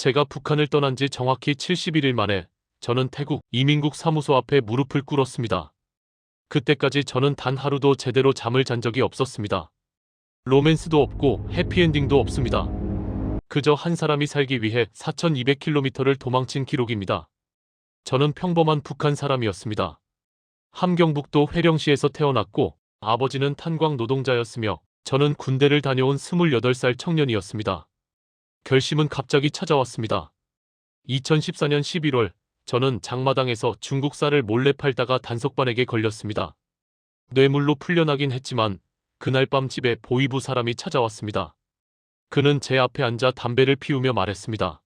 제가 북한을 떠난 지 정확히 71일 만에 저는 태국 이민국 사무소 앞에 무릎을 꿇었습니다. 그때까지 저는 단 하루도 제대로 잠을 잔 적이 없었습니다. 로맨스도 없고 해피엔딩도 없습니다. 그저 한 사람이 살기 위해 4200km를 도망친 기록입니다. 저는 평범한 북한 사람이었습니다. 함경북도 회령시에서 태어났고 아버지는 탄광 노동자였으며 저는 군대를 다녀온 28살 청년이었습니다. 결심은 갑자기 찾아왔습니다. 2014년 11월 저는 장마당에서 중국 쌀을 몰래 팔다가 단속반에게 걸렸습니다. 뇌물로 풀려나긴 했지만 그날 밤 집에 보이부 사람이 찾아왔습니다. 그는 제 앞에 앉아 담배를 피우며 말했습니다.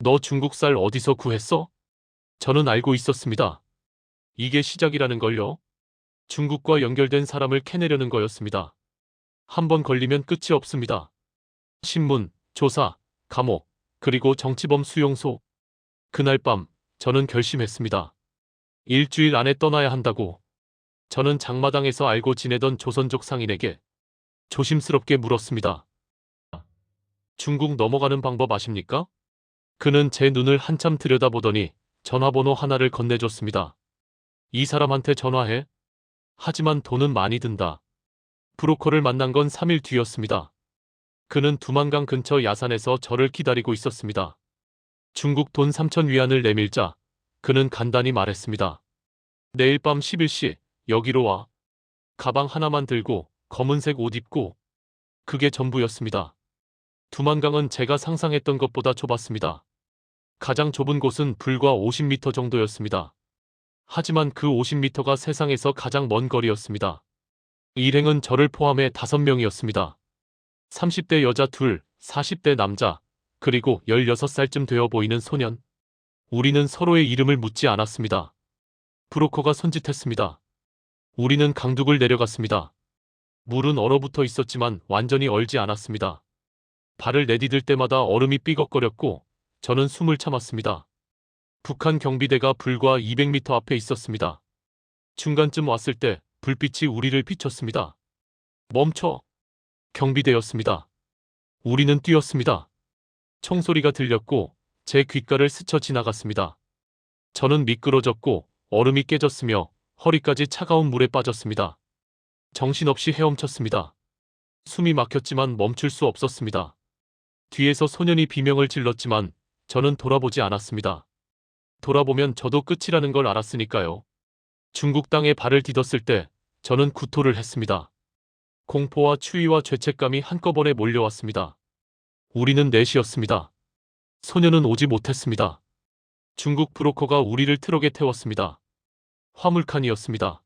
너 중국 쌀 어디서 구했어? 저는 알고 있었습니다. 이게 시작이라는 걸요. 중국과 연결된 사람을 캐내려는 거였습니다. 한번 걸리면 끝이 없습니다. 신문, 조사, 감옥, 그리고 정치범 수용소. 그날 밤 저는 결심했습니다. 일주일 안에 떠나야 한다고. 저는 장마당에서 알고 지내던 조선족 상인에게 조심스럽게 물었습니다. 중국 넘어가는 방법 아십니까? 그는 제 눈을 한참 들여다보더니 전화번호 하나를 건네줬습니다. 이 사람한테 전화해. 하지만 돈은 많이 든다. 브로커를 만난 건 3일 뒤였습니다. 그는 두만강 근처 야산에서 저를 기다리고 있었습니다. 중국 돈 3천 위안을 내밀자 그는 간단히 말했습니다. 내일 밤 11시 여기로 와. 가방 하나만 들고 검은색 옷 입고 그게 전부였습니다. 두만강은 제가 상상했던 것보다 좁았습니다. 가장 좁은 곳은 불과 50m 정도였습니다. 하지만 그 50m가 세상에서 가장 먼 거리였습니다. 일행은 저를 포함해 5명이었습니다. 30대 여자 둘, 40대 남자, 그리고 16살쯤 되어 보이는 소년. 우리는 서로의 이름을 묻지 않았습니다. 브로커가 손짓했습니다. 우리는 강둑을 내려갔습니다. 물은 얼어붙어 있었지만 완전히 얼지 않았습니다. 발을 내디딜 때마다 얼음이 삐걱거렸고 저는 숨을 참았습니다. 북한 경비대가 불과 200m 앞에 있었습니다. 중간쯤 왔을 때 불빛이 우리를 비췄습니다. 멈춰! 경비대였습니다. 우리는 뛰었습니다. 총소리가 들렸고 제 귓가를 스쳐 지나갔습니다. 저는 미끄러졌고 얼음이 깨졌으며 허리까지 차가운 물에 빠졌습니다. 정신없이 헤엄쳤습니다. 숨이 막혔지만 멈출 수 없었습니다. 뒤에서 소년이 비명을 질렀지만 저는 돌아보지 않았습니다. 돌아보면 저도 끝이라는 걸 알았으니까요. 중국 땅에 발을 디뎠을 때 저는 구토를 했습니다. 공포와 추위와 죄책감이 한꺼번에 몰려왔습니다. 우리는 넷이었습니다. 소녀는 오지 못했습니다. 중국 브로커가 우리를 트럭에 태웠습니다. 화물칸이었습니다.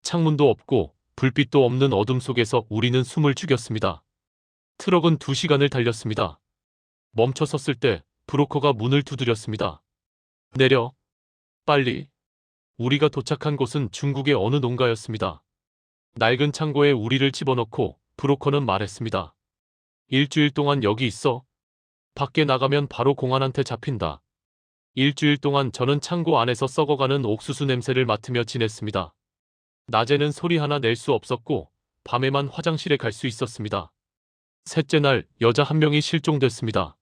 창문도 없고 불빛도 없는 어둠 속에서 우리는 숨을 죽였습니다. 트럭은 두 시간을 달렸습니다. 멈춰 섰을 때 브로커가 문을 두드렸습니다. 내려. 빨리. 우리가 도착한 곳은 중국의 어느 농가였습니다. 낡은 창고에 우리를 집어넣고 브로커는 말했습니다. 일주일 동안 여기 있어. 밖에 나가면 바로 공안한테 잡힌다. 일주일 동안 저는 창고 안에서 썩어가는 옥수수 냄새를 맡으며 지냈습니다. 낮에는 소리 하나 낼 수 없었고 밤에만 화장실에 갈 수 있었습니다. 셋째 날 여자 한 명이 실종됐습니다.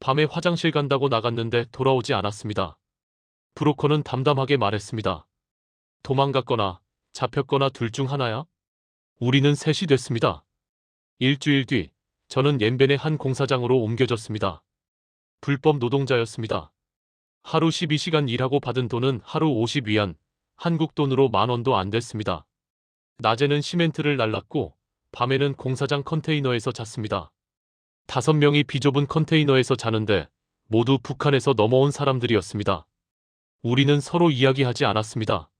밤에 화장실 간다고 나갔는데 돌아오지 않았습니다. 브로커는 담담하게 말했습니다. 도망갔거나 잡혔거나 둘 중 하나야? 우리는 셋이 됐습니다. 일주일 뒤 저는 옌벤의 한 공사장으로 옮겨졌습니다. 불법 노동자였습니다. 하루 12시간 일하고 받은 돈은 하루 50위안, 한국 돈으로 만 원도 안 됐습니다. 낮에는 시멘트를 날랐고 밤에는 공사장 컨테이너에서 잤습니다. 다섯 명이 비좁은 컨테이너에서 자는데 모두 북한에서 넘어온 사람들이었습니다. 우리는 서로 이야기하지 않았습니다.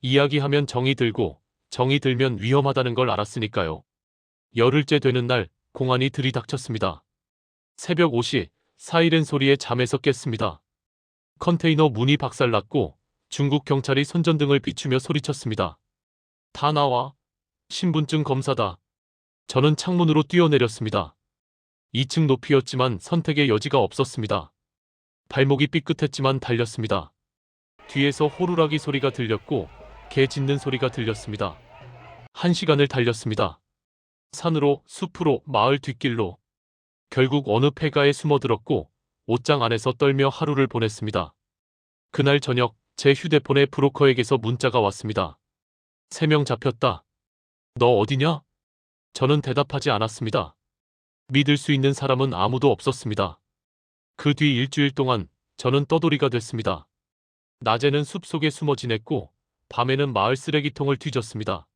이야기하면 정이 들고 정이 들면 위험하다는 걸 알았으니까요. 열흘째 되는 날 공안이 들이닥쳤습니다. 새벽 5시 사이렌 소리에 잠에서 깼습니다. 컨테이너 문이 박살났고 중국 경찰이 손전등을 비추며 소리쳤습니다. 다 나와. 신분증 검사다. 저는 창문으로 뛰어내렸습니다. 2층 높이였지만 선택의 여지가 없었습니다. 발목이 삐끗했지만 달렸습니다. 뒤에서 호루라기 소리가 들렸고 개 짖는 소리가 들렸습니다. 한 시간을 달렸습니다. 산으로, 숲으로, 마을 뒷길로. 결국 어느 폐가에 숨어들었고 옷장 안에서 떨며 하루를 보냈습니다. 그날 저녁 제 휴대폰에 브로커에게서 문자가 왔습니다. 세 명 잡혔다. 너 어디냐? 저는 대답하지 않았습니다. 믿을 수 있는 사람은 아무도 없었습니다. 그 뒤 일주일 동안 저는 떠돌이가 됐습니다. 낮에는 숲 속에 숨어 지냈고 밤에는 마을 쓰레기통을 뒤졌습니다.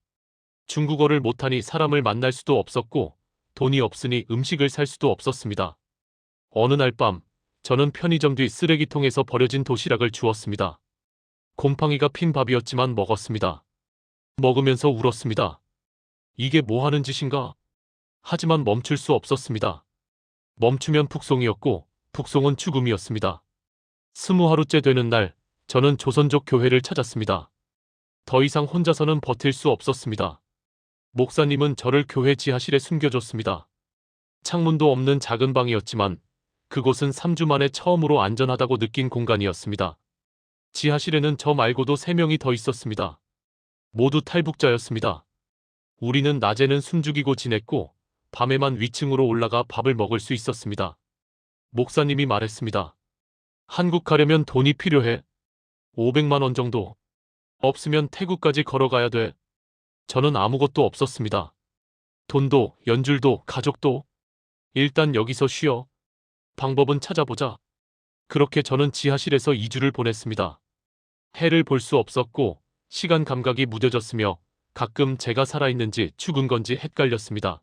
중국어를 못하니 사람을 만날 수도 없었고 돈이 없으니 음식을 살 수도 없었습니다. 어느 날 밤 저는 편의점 뒤 쓰레기통에서 버려진 도시락을 주웠습니다. 곰팡이가 핀 밥이었지만 먹었습니다. 먹으면서 울었습니다. 이게 뭐 하는 짓인가? 하지만 멈출 수 없었습니다. 멈추면 북송이었고 북송은 죽음이었습니다. 스무 하루째 되는 날 저는 조선족 교회를 찾았습니다. 더 이상 혼자서는 버틸 수 없었습니다. 목사님은 저를 교회 지하실에 숨겨줬습니다. 창문도 없는 작은 방이었지만 그곳은 3주 만에 처음으로 안전하다고 느낀 공간이었습니다. 지하실에는 저 말고도 3명이 더 있었습니다. 모두 탈북자였습니다. 우리는 낮에는 숨죽이고 지냈고 밤에만 위층으로 올라가 밥을 먹을 수 있었습니다. 목사님이 말했습니다. 한국 가려면 돈이 필요해. 500만 원 정도. 없으면 태국까지 걸어가야 돼. 저는 아무것도 없었습니다. 돈도, 연줄도, 가족도. 일단 여기서 쉬어. 방법은 찾아보자. 그렇게 저는 지하실에서 2주를 보냈습니다. 해를 볼 수 없었고 시간 감각이 무뎌졌으며 가끔 제가 살아있는지 죽은 건지 헷갈렸습니다.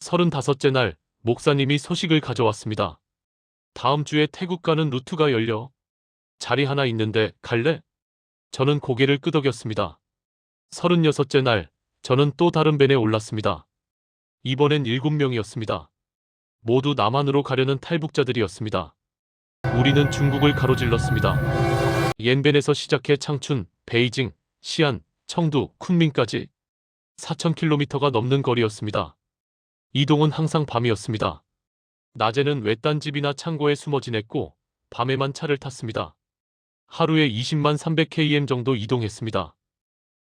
35째 날 목사님이 소식을 가져왔습니다. 다음 주에 태국 가는 루트가 열려. 자리 하나 있는데 갈래? 저는 고개를 끄덕였습니다. 36째 날 저는 또 다른 벤에 올랐습니다. 이번엔 7명이었습니다. 모두 남한으로 가려는 탈북자들이었습니다. 우리는 중국을 가로질렀습니다. 옌벤에서 시작해 창춘, 베이징, 시안, 청두, 쿤민까지 4,000km가 넘는 거리였습니다. 이동은 항상 밤이었습니다. 낮에는 외딴 집이나 창고에 숨어 지냈고 밤에만 차를 탔습니다. 하루에 20만 300km 정도 이동했습니다.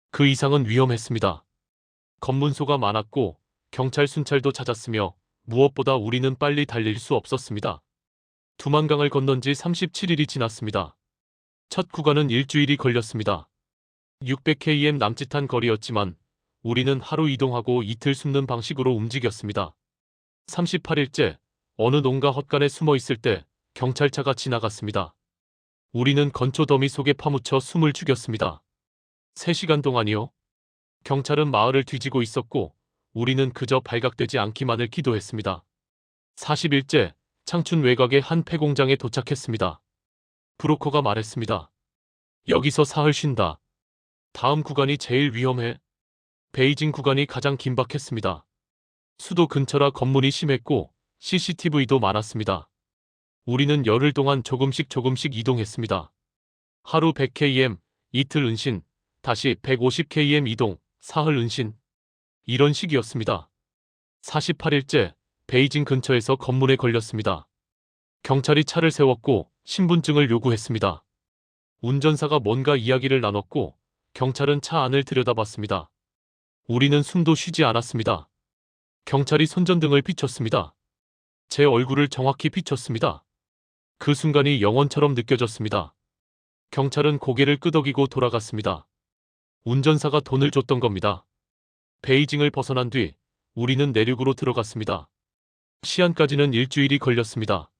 그 이상은 위험했습니다. 검문소가 많았고 경찰 순찰도 찾았으며 무엇보다 우리는 빨리 달릴 수 없었습니다. 두만강을 건넌 지 37일이 지났습니다. 첫 구간은 일주일이 걸렸습니다. 600km 남짓한 거리였지만 우리는 하루 이동하고 이틀 숨는 방식으로 움직였습니다. 38일째 어느 농가 헛간에 숨어 있을 때 경찰차가 지나갔습니다. 우리는 건초 더미 속에 파묻혀 숨을 죽였습니다. 3시간 동안이요. 경찰은 마을을 뒤지고 있었고 우리는 그저 발각되지 않기만을 기도했습니다. 40일째 창춘 외곽의 한 폐공장에 도착했습니다. 브로커가 말했습니다. 여기서 사흘 쉰다. 다음 구간이 제일 위험해. 베이징 구간이 가장 긴박했습니다. 수도 근처라 건물이 심했고 CCTV도 많았습니다. 우리는 열흘 동안 조금씩 조금씩 이동했습니다. 하루 100km, 이틀 은신, 다시 150km 이동, 사흘 은신. 이런 식이었습니다. 48일째 베이징 근처에서 건물에 걸렸습니다. 경찰이 차를 세웠고 신분증을 요구했습니다. 운전사가 뭔가 이야기를 나눴고 경찰은 차 안을 들여다봤습니다. 우리는 숨도 쉬지 않았습니다. 경찰이 손전등을 비췄습니다. 제 얼굴을 정확히 비췄습니다. 그 순간이 영원처럼 느껴졌습니다. 경찰은 고개를 끄덕이고 돌아갔습니다. 운전사가 돈을 줬던 겁니다. 베이징을 벗어난 뒤 우리는 내륙으로 들어갔습니다. 시안까지는 일주일이 걸렸습니다.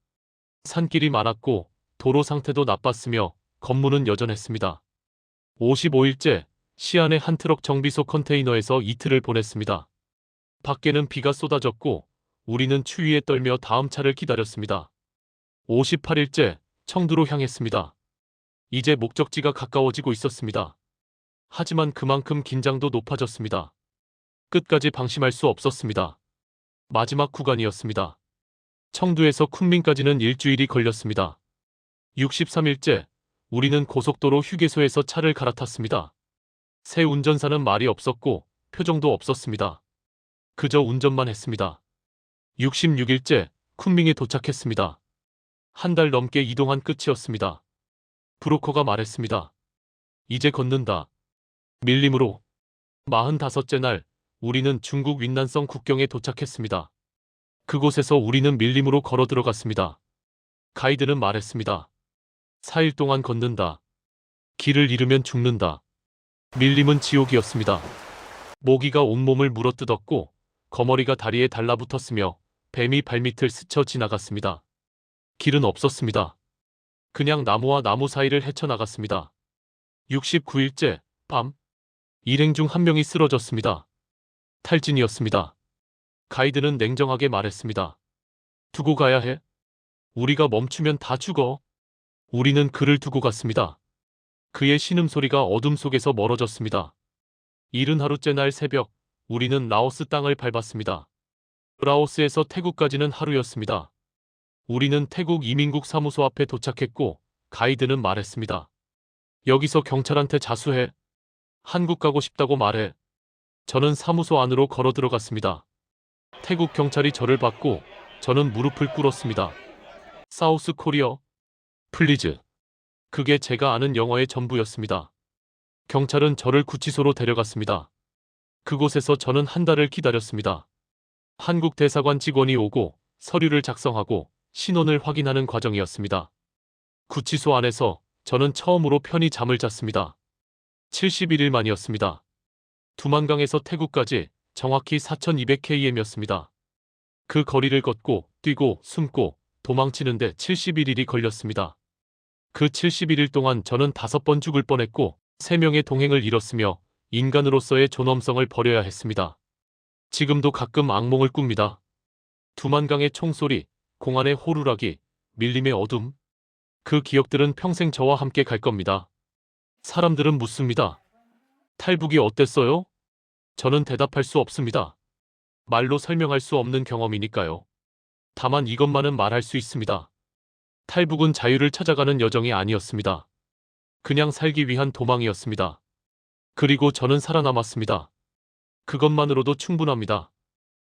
산길이 많았고 도로 상태도 나빴으며 건물은 여전했습니다. 55일째 시안의 한 트럭 정비소 컨테이너에서 이틀을 보냈습니다. 밖에는 비가 쏟아졌고 우리는 추위에 떨며 다음 차를 기다렸습니다. 58일째 청두로 향했습니다. 이제 목적지가 가까워지고 있었습니다. 하지만 그만큼 긴장도 높아졌습니다. 끝까지 방심할 수 없었습니다. 마지막 구간이었습니다. 청두에서 쿤민까지는 일주일이 걸렸습니다. 63일째 우리는 고속도로 휴게소에서 차를 갈아탔습니다. 새 운전사는 말이 없었고 표정도 없었습니다. 그저 운전만 했습니다. 66일째 쿤밍에 도착했습니다. 한 달 넘게 이동한 끝이었습니다. 브로커가 말했습니다. 이제 걷는다. 밀림으로 45째 날 우리는 중국 윈난성 국경에 도착했습니다. 그곳에서 우리는 밀림으로 걸어 들어갔습니다. 가이드는 말했습니다. 4일 동안 걷는다. 길을 잃으면 죽는다. 밀림은 지옥이었습니다. 모기가 온몸을 물어뜯었고 거머리가 다리에 달라붙었으며 뱀이 발밑을 스쳐 지나갔습니다. 길은 없었습니다. 그냥 나무와 나무 사이를 헤쳐나갔습니다. 69일째 밤 일행 중 한 명이 쓰러졌습니다. 탈진이었습니다. 가이드는 냉정하게 말했습니다. 두고 가야 해. 우리가 멈추면 다 죽어. 우리는 그를 두고 갔습니다. 그의 신음소리가 어둠 속에서 멀어졌습니다. 이른 하루째 날 새벽, 우리는 라오스 땅을 밟았습니다. 라오스에서 태국까지는 하루였습니다. 우리는 태국 이민국 사무소 앞에 도착했고, 가이드는 말했습니다. 여기서 경찰한테 자수해. 한국 가고 싶다고 말해. 저는 사무소 안으로 걸어 들어갔습니다. 태국 경찰이 저를 받고, 저는 무릎을 꿇었습니다. 사우스 코리어. 플리즈. 그게 제가 아는 영어의 전부였습니다. 경찰은 저를 구치소로 데려갔습니다. 그곳에서 저는 한 달을 기다렸습니다. 한국 대사관 직원이 오고 서류를 작성하고 신원을 확인하는 과정이었습니다. 구치소 안에서 저는 처음으로 편히 잠을 잤습니다. 71일 만이었습니다. 두만강에서 태국까지 정확히 4200km였습니다. 그 거리를 걷고 뛰고 숨고 도망치는데 71일이 걸렸습니다. 그 71일 동안 저는 다섯 번 죽을 뻔했고 세 명의 동행을 잃었으며 인간으로서의 존엄성을 버려야 했습니다. 지금도 가끔 악몽을 꿉니다. 두만강의 총소리, 공안의 호루라기, 밀림의 어둠. 그 기억들은 평생 저와 함께 갈 겁니다. 사람들은 묻습니다. 탈북이 어땠어요? 저는 대답할 수 없습니다. 말로 설명할 수 없는 경험이니까요. 다만 이것만은 말할 수 있습니다. 탈북은 자유를 찾아가는 여정이 아니었습니다. 그냥 살기 위한 도망이었습니다. 그리고 저는 살아남았습니다. 그것만으로도 충분합니다.